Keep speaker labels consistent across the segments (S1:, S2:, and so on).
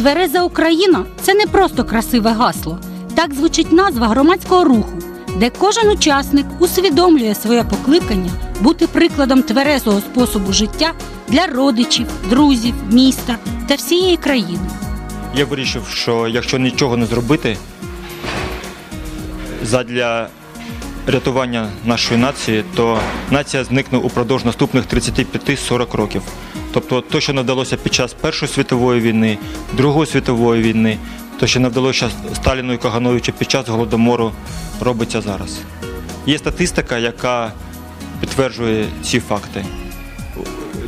S1: Твереза Україна це не просто красиве гасло. Так звучить назва громадського руху, де кожен учасник усвідомлює своє покликання бути прикладом тверезого способу життя для родичів, друзів, міста та всієї країни.
S2: Я вирішив, що якщо нічого не зробити задля рятування нашої нації, то нація зникне упродовж наступних 35-40 років. Тобто, то, що не вдалося під час Першої світової війни, Другої світової війни, то, що не вдалося Сталіну і Кагановичу під час голодомору, робиться зараз. Є статистика, яка підтверджує ці факти.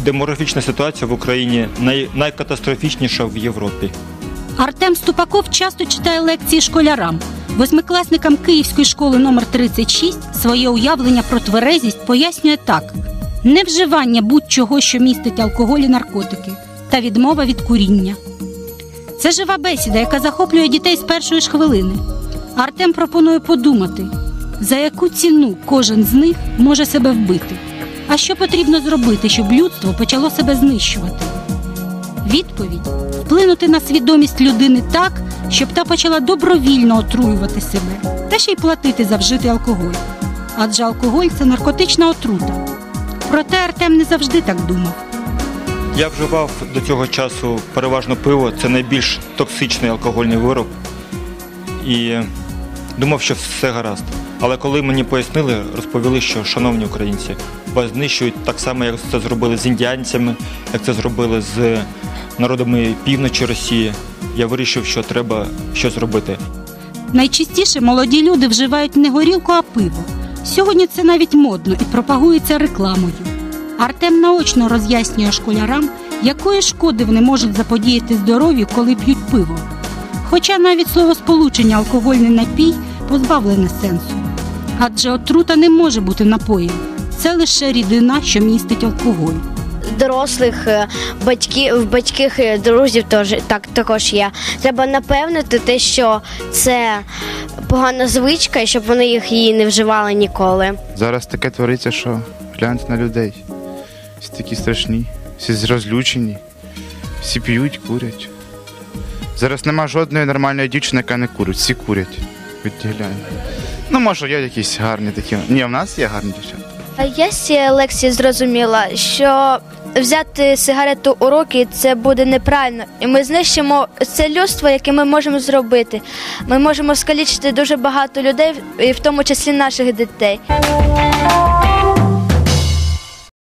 S2: Демографічна ситуація в Україні най- найкатастрофічніша в Європі.
S1: Артем Ступаков часто читає лекції школярам. Восьмикласникам Київської школи номер 36 своє уявлення про тверезість пояснює так: невживання будь-чого, що містить алкоголь і наркотики, та відмова від куріння. Це жива бесіда, яка захоплює дітей з першої ж хвилини. Артем пропонує подумати, за яку ціну кожен з них може себе вбити. А що потрібно зробити, щоб людство почало себе знищувати? Відповідь вплинути на свідомість людини так, щоб та почала добровільно отруювати себе та ще й платити за вжитий алкоголь. Адже алкоголь це наркотична отрута. Проте Артем не завжди так думав.
S2: Я вживав до цього часу переважно пиво, це найбільш токсичний алкогольний вироб. І думав, що все гаразд. Але коли мені пояснили, розповіли, що, шановні українці, вас знищують так само, як це зробили з індіанцями, як це зробили з народами півночі Росії. Я вирішив, що треба щось робити.
S1: Найчастіше молоді люди вживають не горілку, а пиво. Сьогодні це навіть модно і пропагується рекламою. Артем наочно роз'яснює школярам, якої шкоди вони можуть заподіяти здоров'ю, коли п'ють пиво. Хоча навіть словосполучення алкогольний напій позбавлене сенсу. Адже отрута не може бути напоєм. Це лише рідина, що містить алкоголь.
S3: дорослих е, батьків, в батьків е, друзів теж так також є. Треба напевнити те, що це погана звичка, і щоб вони їх її не вживали ніколи.
S4: Зараз таке твориться, що гляньте на людей. Всі такі страшні, всі розлючені, всі п'ють, курять. Зараз нема жодної нормальної дівчини, яка не курить, всі курять. Від глянь. Ну, може, є якісь гарні такі. Ні, в нас є гарні дівчата.
S3: Я лекції зрозуміла, що взяти сигарету у руки це буде неправильно, і ми знищимо це людство, яке ми можемо зробити. Ми можемо скалічити дуже багато людей, і в тому числі наших дітей.